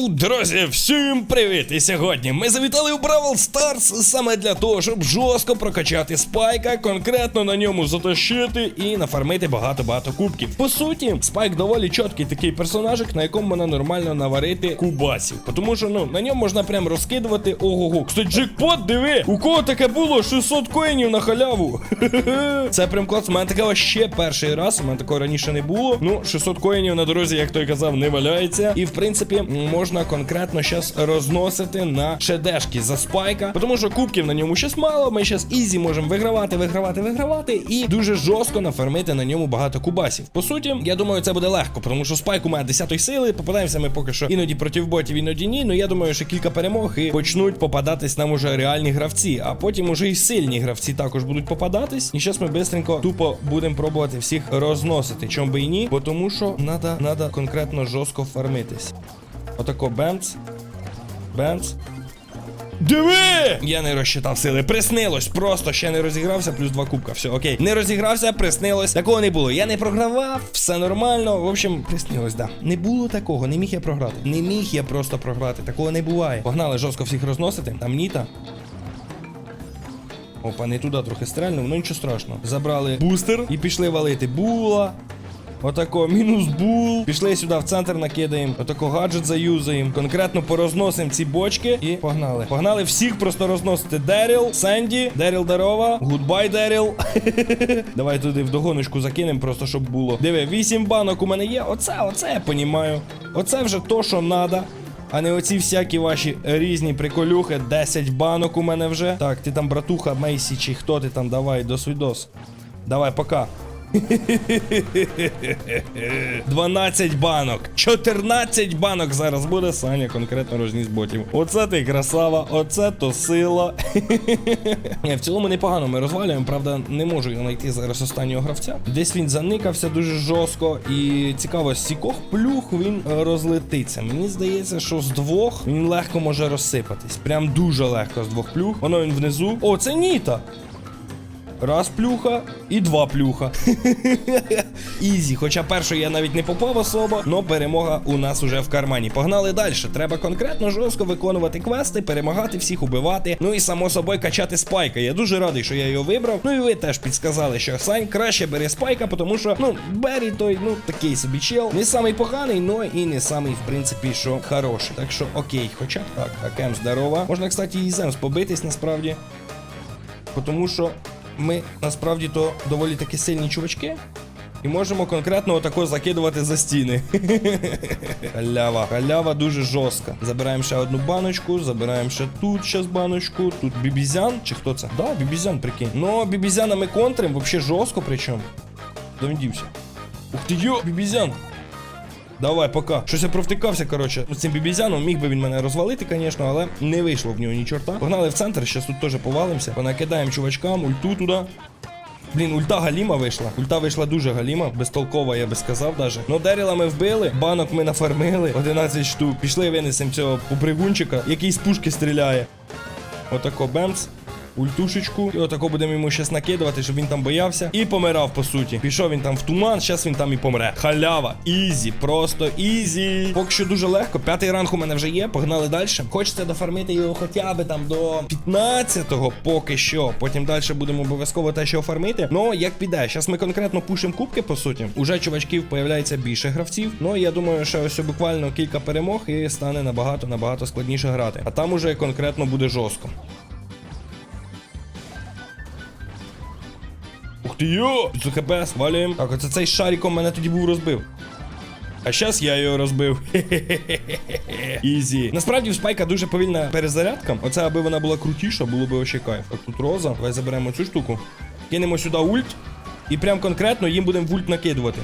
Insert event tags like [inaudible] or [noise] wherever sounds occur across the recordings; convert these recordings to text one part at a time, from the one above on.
Йоу, друзі, всім привіт! І сьогодні ми завітали у Бравл Старс саме для того, щоб жорстко прокачати спайка, конкретно на ньому затащити і нафармити багато-багато кубків. По суті, спайк доволі чіткий такий персонажик, на якому можна нормально наварити кубасів. Тому що ну на ньому можна прям розкидувати ого-го. Кстати, джекпот, диви! У кого таке було? 600 коїнів на халяву. [laughs] Це прям клас. У мене таке ще перший раз. У мене такого раніше не було. Ну, 600 коїнів на дорозі, як той казав, не валяється. І в принципі можна конкретно зараз розносити на шедешки за спайка. Тому що кубків на ньому щас мало. Ми зараз ізі можемо вигравати, вигравати, вигравати. І дуже жорстко нафармити на ньому багато кубасів. По суті, я думаю, це буде легко, тому що спайк у мене 10 сили. Попадаємося ми поки що іноді проти ботів, іноді ні. Ну я думаю, що кілька перемог і почнуть попадатись нам уже реальні гравці. А потім уже і сильні гравці також будуть попадатись. І зараз ми бистренько тупо будемо пробувати всіх розносити. Чом би і ні, бо тому що надо, надо конкретно жорстко фармитись. Отако бемц. Бемц. Диви! Я не розчитав сили. Приснилось. Просто ще не розігрався, плюс два кубка. Все, окей. Не розігрався, приснилось. Такого не було. Я не програвав, все нормально. В общем, приснилось, да. Не було такого, не міг я програти. Не міг я просто програти. Такого не буває. Погнали жорстко всіх розносити. Там Ніта. Опа, не туди трохи стрельнув, ну нічого страшного. Забрали бустер і пішли валити. Була. Отако, мінус бул. Пішли сюди в центр накидаємо. Отако гаджет заюзаємо. Конкретно порозносимо ці бочки і погнали. Погнали всіх просто розносити. Деріл, Сенді, Деріл Дарова. Гудбай, Деріл. [laughs] Давай туди в догоночку закинемо, просто щоб було. Диви, 8 банок у мене є. Оце, оце я понімаю. Оце вже то, що надо. А не оці всякі ваші різні приколюхи. 10 банок у мене вже. Так, ти там братуха Мейсі, чи хто ти там, давай, до свідос. Давай, пока. 12 банок. 14 банок зараз буде Саня конкретно розніс ботів. Оце ти красава, оце то сила. В цілому непогано ми розвалюємо. Правда, не можу я знайти зараз останнього гравця. Десь він заникався дуже жорстко. І цікаво, з сікох плюх він е, розлетиться. Мені здається, що з двох він легко може розсипатись. Прям дуже легко з двох плюх. Воно він внизу. О, це Ніта! Раз плюха і два плюха. [laughs] Ізі. Хоча першою я навіть не попав особо, но перемога у нас уже в кармані. Погнали далі. Треба конкретно жорстко виконувати квести, перемагати всіх, убивати. Ну і само собою качати спайка. Я дуже радий, що я його вибрав. Ну і ви теж підсказали, що Сань краще бери спайка, тому що, ну, Беррі той, ну, такий собі чел. Не самий поганий, но і не самий, в принципі, що хороший. Так що окей, хоча б так, Акем здорова. Можна, кстати, і Земс побитись насправді. Тому що ми насправді то доволі таки сильні чувачки. І можемо конкретно отако закидувати за стіни. [laughs] Халява. Халява дуже жорстка. Забираємо ще одну баночку, забираємо ще тут щас баночку. Тут бібізян, чи хто це? Да, бібізян, прикинь. Ну, бібізяна ми контрим, вообще жорстко причому. Де він дівся? Ух ти йо, бібізян. Давай, пока. Щось я провтикався, коротше. З цим бібізяном міг би він мене розвалити, звісно, але не вийшло в нього ні чорта. Погнали в центр, зараз тут теж повалимося. Понакидаємо чувачкам, ульту туди. Блін, ульта галіма вийшла. Ульта вийшла дуже галіма, безтолкова, я би сказав даже. Ну, Деріла ми вбили, банок ми нафармили, 11 штук. Пішли винесемо цього попригунчика, який з пушки стріляє. Отако бемц. Ультушечку. І отако будемо йому щас накидувати, щоб він там боявся. І помирав, по суті. Пішов він там в туман, зараз він там і помре. Халява. Ізі, просто ізі. Поки що дуже легко. П'ятий ранг у мене вже є. Погнали далі. Хочеться дофармити його хоча б там до 15-го поки що. Потім далі будемо обов'язково те, що фармити. Ну, як піде. Зараз ми конкретно пушимо кубки, по суті. Уже чувачків появляється більше гравців. Ну, я думаю, що ось буквально кілька перемог і стане набагато набагато складніше грати. А там уже конкретно буде жорстко. Йо! Під ХП, свалюємо. Так, оце цей шариком мене тоді був розбив. А зараз я його розбив. [laughs] Ізі. Насправді в спайка дуже повільна перезарядка. Оце, аби вона була крутіша, було би ще кайф. Так, тут роза. Давай заберемо цю штуку. Кинемо сюди ульт. І прям конкретно їм будемо в ульт накидувати.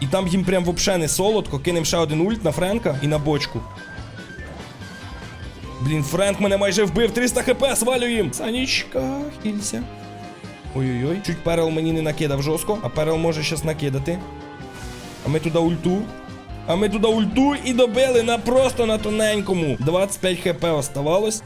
І там їм прям вообще не солодко. Кинемо ще один ульт на Френка і на бочку. Блін, Френк мене майже вбив. 300 хп, свалюємо. Санічка, хілься. Ой-ой-ой. Чуть перел мені не накидав жорстко, а перел може щас накидати. А ми туди ульту. А ми туди ульту і добили на просто на тоненькому. 25 хп оставалось.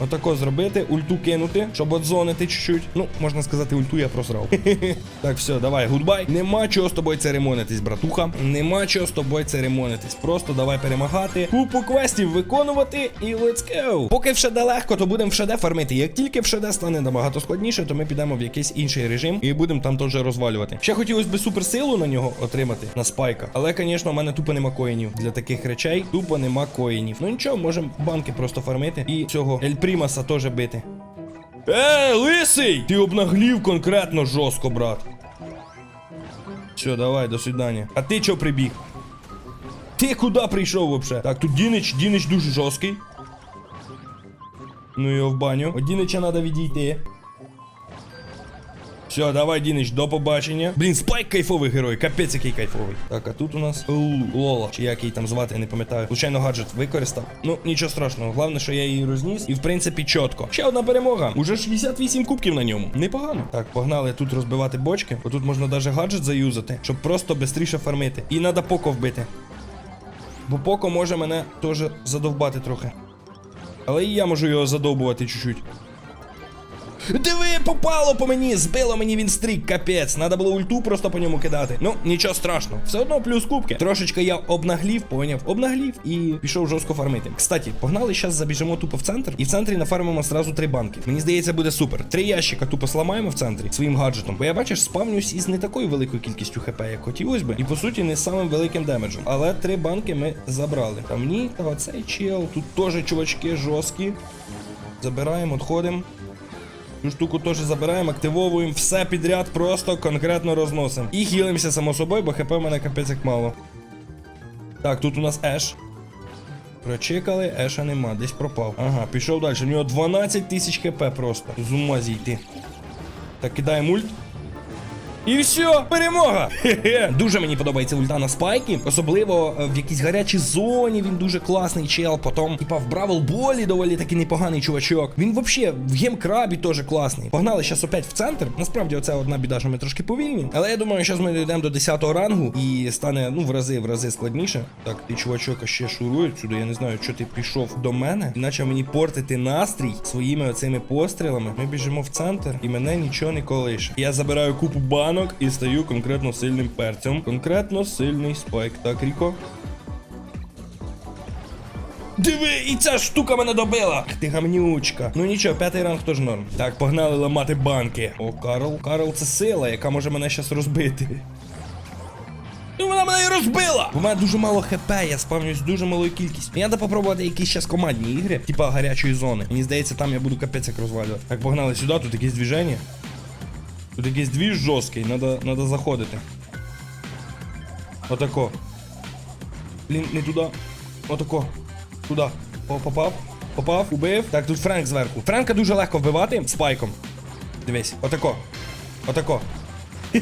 Отако зробити, ульту кинути, щоб отзонити чуть-чуть. Ну, можна сказати, ульту я просрав. [laughs] так, все, давай, гудбай. Нема чого з тобою церемонитись, братуха. Нема чого з тобою церемонитись. Просто давай перемагати, купу квестів виконувати і let's go. Поки в ШД легко, то будемо в ШД фармити. Як тільки в ШД стане набагато складніше, то ми підемо в якийсь інший режим і будемо там теж розвалювати. Ще хотілося б суперсилу на нього отримати на спайка. Але, звісно, у мене тупо нема коїнів. Для таких речей тупо нема коїнів. Ну нічого, можемо банки просто фармити і цього Ель Примаса теж бити. Е, лисий! Ти обнаглів конкретно жорстко, брат. Все, давай, до свидання. А ти чого прибіг? Ти куди прийшов вообще? Так, тут Дінич, Дінич дуже жорсткий. Ну його в баню. От Дінича треба відійти. Все, давай, Дінич, до побачення. Блін, спайк кайфовий герой, капець який кайфовий. Так, а тут у нас Лола, чи як її там звати, я не пам'ятаю. Случайно гаджет використав. Ну, нічого страшного. Головне, що я її розніс. І в принципі чітко. Ще одна перемога. Уже 68 кубків на ньому. Непогано. Так, погнали тут розбивати бочки. Отут можна навіть гаджет заюзати, щоб просто швидше фармити. І треба поко вбити. Бо поко може мене теж задовбати трохи. Але і я можу його задовбувати чуть-чуть. Диви, попало по мені, збило мені він стрік, капець. Надо було ульту просто по ньому кидати. Ну, нічого страшного. Все одно плюс кубки. Трошечки я обнаглів, поняв, обнаглів і пішов жорстко фармити. Кстати, погнали, зараз забіжимо тупо в центр, і в центрі нафармимо сразу три банки. Мені здається, буде супер. Три ящика тупо сламаємо в центрі своїм гаджетом. Бо я бачиш, спавнюсь із не такою великою кількістю хп, як хотілося би. І по суті не самим великим демеджем. Але три банки ми забрали. Там ні, та оцей чел. Тут теж чувачки жорсткі. Забираємо, відходимо. Цю штуку теж забираємо, активовуємо все підряд, просто конкретно розносимо. І хілимося само собою, бо хп в мене капець як мало. Так, тут у нас Еш. Прочекали, Еша нема, десь пропав. Ага, пішов далі. У нього 12 тисяч хп просто. З ума зійти. Так, кидаємо ульт. І все, перемога! Хе-хе. Дуже мені подобається ульта на спайки. Особливо е, в якійсь гарячій зоні він дуже класний чел. Потім, типа, в Бравл Болі доволі такий непоганий чувачок. Він взагалі в гемкрабі теж класний. Погнали зараз опять в центр. Насправді, оце одна біда, що ми трошки повільні. Але я думаю, зараз ми дійдемо до 10 рангу і стане ну в рази в рази складніше. Так, ти чувачок ще шурує сюди. Я не знаю, що ти пішов до мене. І почав мені портити настрій своїми оцими пострілами. Ми біжимо в центр, і мене нічого не колише. Я забираю купу банок і стаю конкретно сильним перцем. Конкретно сильний спайк. Так, Ріко. Диви, і ця штука мене добила! Ах ти гамнючка. Ну нічого, п'ятий ранг теж норм. Так, погнали ламати банки. О, Карл. Карл це сила, яка може мене щас розбити. Ну вона мене і розбила! У мене дуже мало хп, я спавнюсь дуже малою кількістю. Мені треба попробувати якісь зараз командні ігри, типа гарячої зони. Мені здається, там я буду капець як розвалювати. Так, погнали сюди, тут якесь движення. Тут якийсь двіж жорсткий, надо, надо заходити. Отако. Блін, не туди. Отако. Туди. Попав. Попав, убив. Так, тут Френк зверху. Френка дуже легко вбивати спайком. Дивись, отако. Отако. [laughs]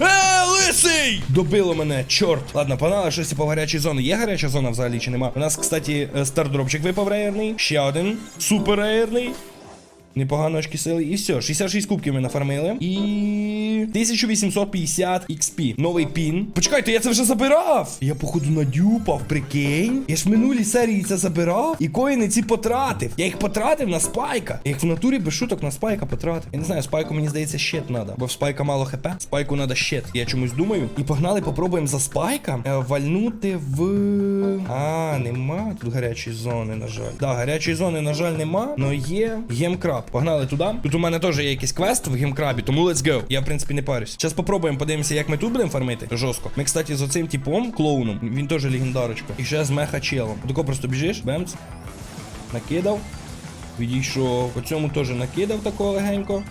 Е, лисий! Добило мене, чорт. Ладно, погнали щось типу гарячої зони. Є гаряча зона взагалі чи нема? У нас, кстати, е, стардропчик випав рейерний. Ще один. Супер рейерний. Непогано очки сили. І все, 66 кубків ми нафармили. І 1850 XP. Новий пін. Почекайте, я це вже забирав. Я, походу, надюпав, прикинь. Я ж в минулій серії це забирав. І коїни ці потратив. Я їх потратив на спайка. Я їх в натурі без шуток на спайка потратив. Я не знаю, спайку мені здається щит треба. Бо в спайка мало хп. Спайку треба щит. Я чомусь думаю. І погнали, попробуємо за спайка е, вальнути в. А, нема тут гарячої зони, на жаль. Да, гарячої зони, на жаль, нема. Но є гемкраб. Погнали туди. Тут у мене теж є якийсь квест в гемкрабі, тому let's go. Я, в принципі, не парюсь. Зараз попробуємо, подивимося, як ми тут будемо фармити. Жорстко. Ми, кстати, з оцим типом, клоуном, він теж легендарочка. І ще з меха челом. Тако просто біжиш, бемц. Накидав. Відійшов. По цьому теж накидав тако легенько.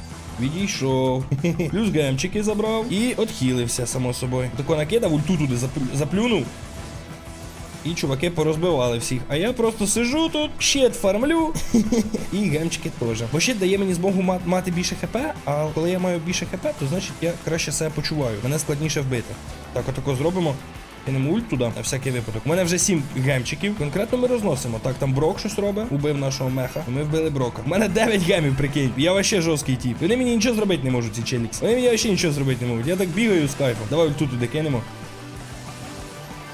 Відійшов. [laughs] Плюс гемчики забрав. І отхилився, само собою. Тако накидав, ульту туди заплюнув. І чуваки порозбивали всіх. А я просто сижу тут, щит фармлю. [laughs] і гемчики теж. Бо щит дає мені змогу ма- мати більше хп, а коли я маю більше хп, то значить я краще себе почуваю. Мене складніше вбити. Так, отако зробимо. Кинемо ульт туди, на всякий випадок. У мене вже сім гемчиків. Конкретно ми розносимо. Так, там Брок щось робить, убив нашого меха. Ми вбили Брока. У мене 9 гемів, прикинь. Я вообще жорсткий тип. Вони мені нічого зробити не можуть, ці челікс. Вони мені вообще нічого зробити не можуть. Я так бігаю з кайфом. Давай ульту туди кинемо.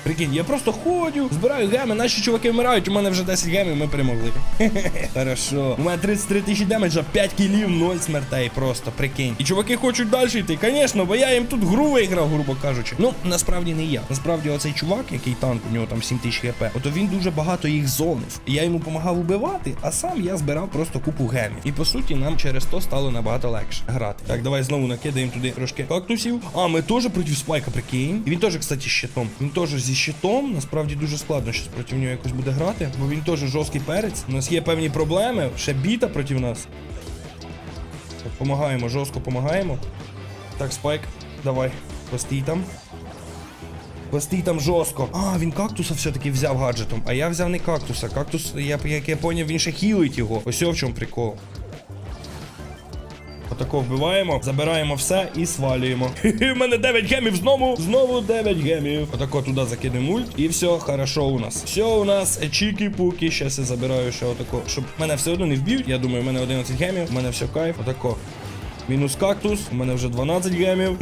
Прикинь, я просто ходю, збираю геми, наші чуваки вмирають, у мене вже 10 гемів, ми перемогли. [laughs] Хорошо. У мене 33 тисячі демеджа, 5 кілів, 0 смертей просто, прикинь. І чуваки хочуть далі йти, звісно, бо я їм тут гру виграв, грубо кажучи. Ну, насправді не я. Насправді оцей чувак, який танк, у нього там 7 тисяч хп, ото він дуже багато їх зонив. Я йому допомагав убивати, а сам я збирав просто купу гемів. І по суті, нам через то стало набагато легше грати. Так, давай знову накидаємо туди трошки кактусів. А, ми теж проти спайка, прикинь. І він теж, кстати, щитом. Він теж зі щитом. Насправді дуже складно щось проти нього якось буде грати, бо він теж жорсткий перець. У нас є певні проблеми. Ще біта проти нас. Помагаємо, жорстко помагаємо. Так, спайк, давай, постій там. Постій там жорстко. А, він кактуса все-таки взяв гаджетом. А я взяв не кактуса. Кактус, я, як я поняв, він ще хілить його. Ось в чому прикол. Отако вбиваємо, забираємо все і свалюємо. Хе-хе, мене 9 гемів знову. Знову 9 гемів. Отако туди закинемо ульт. І все, хорошо у нас. Все у нас чікі-пуки. Щас я забираю ще отако. Щоб мене все одно не вб'ють. Я думаю, у мене 11 гемів. У мене все кайф. Отако. Мінус кактус, у мене вже 12 гемів.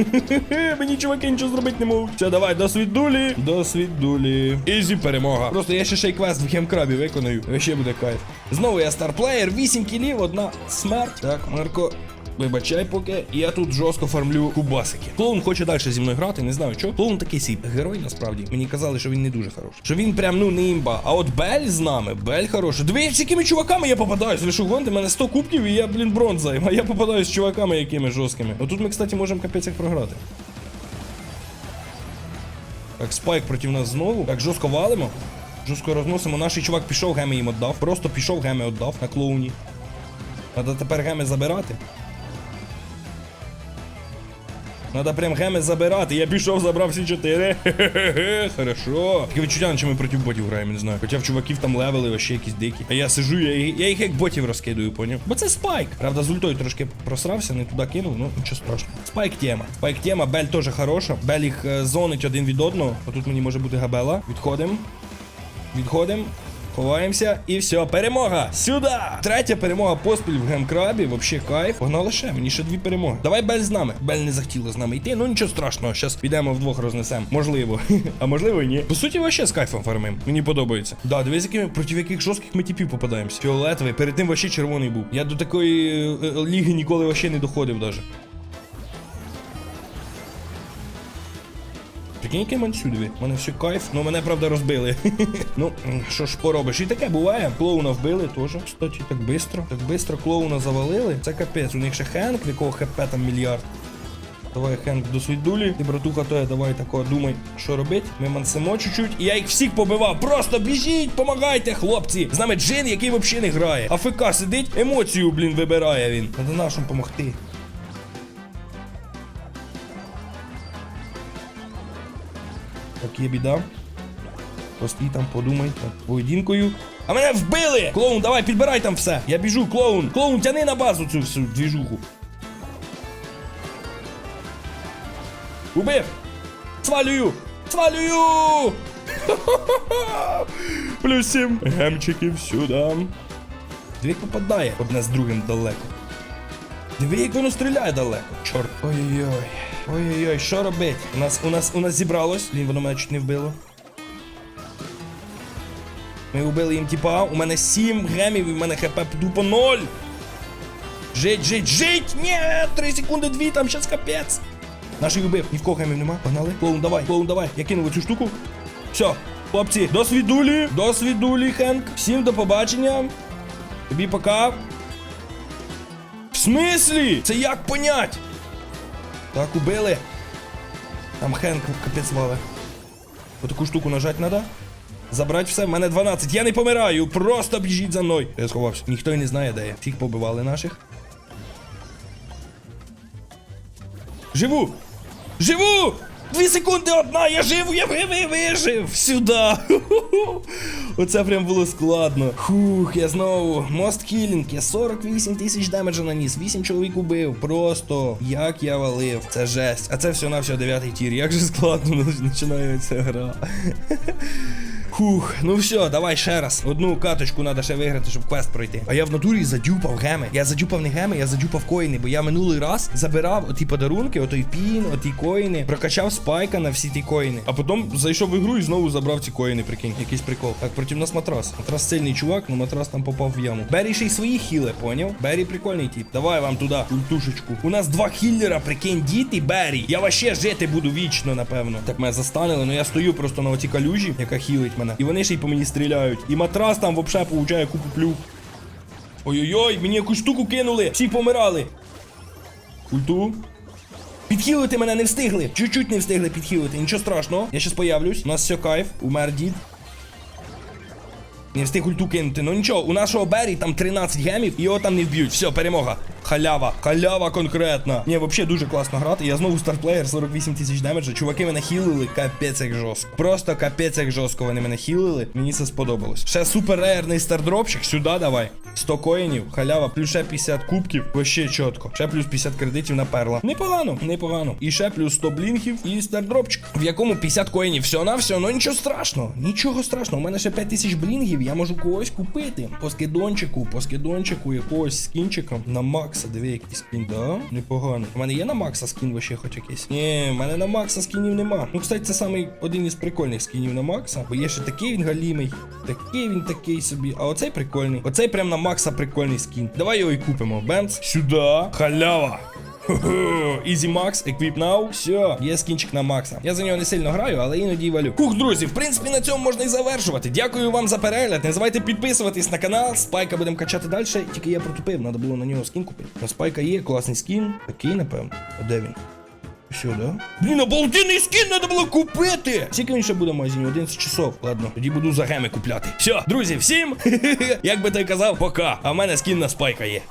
Мені чуваки нічого зробити не можуть. Все, давай, до свідулі. До свідулі. Ізі перемога. Просто я ще ще й квест в гемкрабі виконую. Ще буде кайф. Знову я старплеєр, 8 кілів, одна смерть. Так, Марко. Вибачай поки, я тут жорстко фармлю кубасики. Клоун хоче далі зі мною грати, не знаю чого. Клоун такий сій герой, насправді. Мені казали, що він не дуже хороший. Що він прям ну не імба. А от Бель з нами, Бель хороший. Дивись, з якими чуваками я попадаюсь. Ви що гонте, мене 100 кубків і я, блін, бронза. А я попадаюсь з чуваками якими жорсткими. Отут ми, кстати, можемо капець як програти. Так, спайк проти нас знову. Так, жорстко валимо. Жорстко розносимо. Наш чувак пішов, геми їм віддав. Просто пішов, геми віддав на клоуні. Треба тепер геми забирати. Надо прям геми забирати. Я пішов, забрав всі чотири. Хе-хе-хе, [laughs] Хорошо. Таке відчуття, наче ми проти ботів граємо, не знаю. Хоча в чуваків там левели вообще якісь дикі. А я сижу, я, я їх як ботів розкидую, поняв? Бо це спайк. Правда, з ультою трошки просрався, не туди кинув, ну нічого страшного. Спайк тема. Спайк тема, Бель теж хороша. Бель їх е, зонить один від одного. Отут мені може бути габела. Відходимо. Відходимо. Ховаємося і все, перемога! Сюди! Третя перемога поспіль в гемкрабі. Вообще кайф. Погнали ще, мені ще дві перемоги. Давай Бель з нами. Бель не захотіла з нами йти. Ну нічого страшного, зараз підемо вдвох рознесемо. Можливо. [laughs] а можливо і ні. По суті, вообще з кайфом фармим. Мені подобається. Да, дивись, якими проти яких жорстких ми типів попадаємося. Фіолетовий, перед тим вообще червоний був. Я до такої е, е, ліги ніколи вообще не доходив даже. Прикинь, який мансю диви. У мене все кайф, ну мене правда розбили. [laughs] ну, що ж поробиш? І таке буває. Клоуна вбили теж. Кстати, так бистро. Так бистро клоуна завалили. Це капець. У них ще Хенк, в якого хп там мільярд. Давай, Хенк, до свідулі. Ти, братуха, то я давай тако думай, що робить. Ми мансимо чуть-чуть. І я їх всіх побивав. Просто біжіть, помагайте, хлопці. З нами Джин, який взагалі не грає. АФК сидить, емоцію, блін, вибирає він. Надо нашому помогти. Є біда. Постій там, подумай, так, поєдинкою. А мене вбили! Клоун, давай, підбирай там все. Я біжу, клоун. Клоун, тяни на базу цю всю двіжуху. Убив! Свалюю! Свалюю! [laughs] Плюс сім гемчиків сюди. Як попадає одне з другим далеко. Диви, як воно стріляє далеко. Чорт. Ой-ой-ой. Ой-ой-ой, що робить? У нас, у нас, у нас зібралось. Блін, воно мене чуть не вбило. Ми вбили їм типа, у мене 7 гемів і в мене хп тупо 0. Жить, жить, жить! Ні, 3 секунди, 2, там щас капець. Наших вбив, ні в кого гемів нема. Погнали. Клоун, давай, клоун, давай. Я кинув цю штуку. Все, хлопці, до свідулі, до свідулі, Хенк. Всім до побачення. Тобі пока. В смислі? Це як понять? Так, убили. Там Хенк капець вали. Отаку штуку нажать треба. Забрати все, в мене 12. Я не помираю, просто біжіть за мною. Я сховався. Ніхто й не знає, де я. Всіх побивали наших. Живу! Живу! Дві секунди одна, я жив, я вижив! Сюди! [laughs] Оце прям було складно. Фух, я знову. Мост кілінг, я 48 тисяч демеджа наніс, 8 чоловік убив. Просто як я валив. Це жесть. А це все на все 9 тір. Як же складно [laughs] починається гра. Фух, ну все, давай ще раз. Одну каточку треба ще виграти, щоб квест пройти. А я в натурі задюпав геми. Я задюпав не геми, я задюпав коїни, бо я минулий раз забирав оті подарунки, отой пін, оті коїни, прокачав спайка на всі ті коїни. А потім зайшов в ігру і знову забрав ці коїни, прикинь. Якийсь прикол. Так, проти нас матрас. Матрас сильний чувак, ну матрас там попав в яму. Беррі ще й свої хіли, поняв? Беррі прикольний тип. Давай вам туди, ультушечку. У нас два хіллера, прикинь, діти, Беррі. Я вообще жити буду вічно, напевно. Так мене застанили, ну я стою просто на оцій калюжі, яка хілить мене. І вони ще й по мені стріляють. І матрас там вообще получає купу плюх. Ой-ой-ой, мені якусь штуку кинули. Всі помирали. Культу. Підхилити мене не встигли. Чуть-чуть не встигли підхилити. Нічого страшного. Я щас появлюсь. У нас все кайф. Умер дід. Не встиг ульту кинути. Ну нічого, у нашого Бері там 13 гемів, його там не вб'ють. Все, перемога. Халява, халява конкретна. Ні, взагалі дуже класно грати. Я знову старплеєр, 48 тисяч демеджа. Чуваки мене хілили, капець як жорстко. Просто капець як жорстко вони мене хілили. Мені це сподобалось. Ще супер рейерний стардропчик, сюди давай. 100 коїнів, халява, плюс ще 50 кубків. Вообще чітко. Ще плюс 50 кредитів на перла. Непогано, непогано. І ще плюс 100 блінків і стардропчик, в якому 50 коїнів. Все на все, ну нічого страшного. Нічого страшного. У мене ще 5000 блінгів, я можу когось купити. По скидончику, по скидончику якогось скінчика на Макса. Диви, який скін, да? Непогано. У мене є на Макса скін вообще хоч якийсь? Ні, в мене на Макса скінів нема. Ну, кстати, це самий один із прикольних скінів на Макса. Бо є ще такий він галімий, такий він такий собі. А оцей прикольний. Оцей прям на Макса прикольний скін. Давай його і купимо. Бемц. Сюди. Халява. Easy Max, Equip Now. Все, є скінчик на Макса. Я за нього не сильно граю, але іноді й валю. Хух, друзі, в принципі, на цьому можна і завершувати. Дякую вам за перегляд. Не забувайте підписуватись на канал. Спайка будемо качати далі. Тільки я протупив, треба було на нього скін купити. На спайка є, класний скін. Такий, напевно. А де він? Все, да? Блін, обалденний скін треба було купити! Скільки він ще буде в магазині? 11 часов. Ладно, тоді буду за геми купляти. Все, друзі, всім, [laughs] як би той казав, пока. А в мене скін на спайка є.